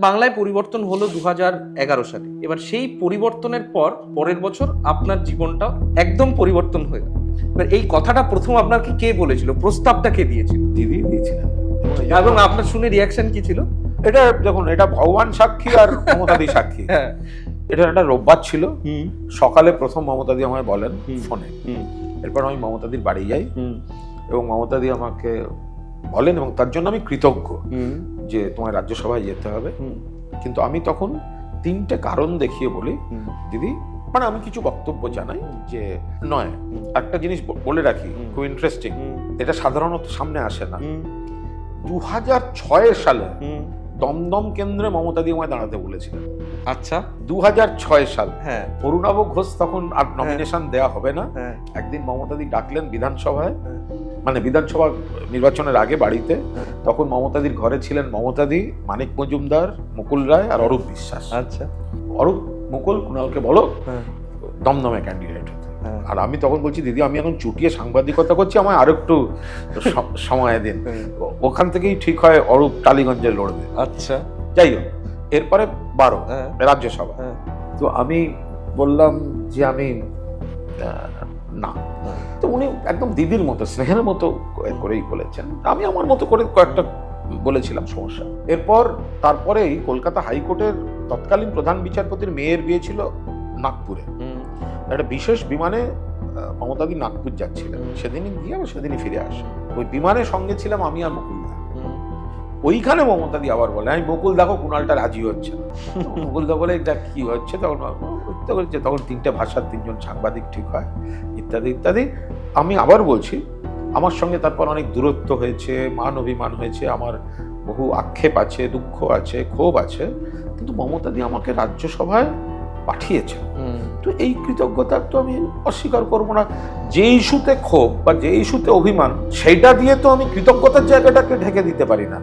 বাংলায় পরিবর্তন হলো দু এগারো সালে। এবার সেই পরিবর্তনের পর পরের বছর আপনার জীবনটা একদম পরিবর্তন হয়ে গেল। এবার এই কথাটা প্রথম আপনাকে কে বলেছিল? প্রস্তাবটা কে দিয়েছিল? দিদি দিয়েছিলেন। এবং আপনার শুনে রিয়াকশন কি ছিল? এটা দেখুন এটা ভগবান সাক্ষী আর মমতাদি সাক্ষী। হ্যাঁ। এটা একটা রোববার ছিল। সকালে প্রথম মমতাদি আমায় বলেন ফোনে। এরপর আমি মমতাদির বাড়ি যাই। হুম। এবং মমতাদি আমাকে বলেন এবং তার জন্য আমি কৃতজ্ঞ। যে তোমার রাজ্যসভায় যেতে হবে। কিন্তু আমি তখন তিনটে কারণ দেখিয়ে বলি। দিদি মানে আমি কিছু বক্তব্য জানাই যে নয় একটা জিনিস বলে রাখি খুব ইন্টারেস্টিং এটা সাধারণত সামনে আসে না। দু হাজার ছয় সালে দমদম কেন্দ্রে মমতা দিয়ে আমায় দাঁড়াতে বলেছিলেন। আচ্ছা। দু হাজার ছয় সাল। হ্যাঁ। অরুণাভ ঘোষ তখন আর নমিনেশন দেওয়া হবে না। হ্যাঁ। একদিন মমতাদি ডাকলেন বিধানসভায়। হ্যাঁ। মানে বিধানসভা নির্বাচনের আগে বাড়িতে। হ্যাঁ। তখন মমতাদির ঘরে ছিলেন মমতাদি মানিক মজুমদার মুকুল রায় আর অরূপ বিশ্বাস। আচ্ছা। অরূপ মুকুল কুণালকে বলো। হ্যাঁ। দমদমে ক্যান্ডিডেট হতে হ্যাঁ আর আমি তখন বলছি দিদি আমি এখন চুটিয়ে সাংবাদিকতা করছি আমায় আরও একটু সময় দিন। হ্যাঁ। ওখান থেকেই ঠিক হয় অরূপ টালিগঞ্জে লড়বে। আচ্ছা। যাই হোক এরপরে বারো হ্যাঁ। রাজ্যসভা। হ্যাঁ। তো আমি বললাম যে আমি না। হ্যাঁ। তো উনি একদম দিদির মতো স্নেহের মতো করে- করেই বলেছেন। আমি আমার মতো করে কয়েকটা বলেছিলাম সমস্যা। এরপর তারপরেই কলকাতা হাইকোর্টের তৎকালীন প্রধান বিচারপতির মেয়ের বিয়ে ছিল নাগপুরে। একটা বিশেষ বিমানে মমতাদি নাগপুর যাচ্ছিলেন। সেদিনই গিয়ে আবার সেদিনই ফিরে আসে। ওই বিমানের সঙ্গে ছিলাম আমি আর মুকুল ওইখানে মমতাদি আবার বলে আমি মুকুল দেখো কুণালটা রাজি হচ্ছে না। মুকুল দা বলে এটা কি হচ্ছে? তখন পারছে, তখন তিনটে ভাষার তিনজন সাংবাদিক ঠিক হয়, ইত্যাদি ইত্যাদি। আমি আবার বলছি, আমার সঙ্গে তারপর অনেক দূরত্ব হয়েছে, মান অভিমান হয়েছে, আমার বহু আক্ষেপ আছে, দুঃখ আছে, ক্ষোভ আছে। কিন্তু মমতাদি আমাকে রাজ্যসভায় পাঠিয়েছে। তো এই কৃতজ্ঞতার তো আমি অস্বীকার করব না। যে ইস্যুতে ক্ষোভ বা যে ইস্যুতে অভিমান সেইটা দিয়ে তো আমি কৃতজ্ঞতার জায়গাটাকে ঢেকে দিতে পারি না।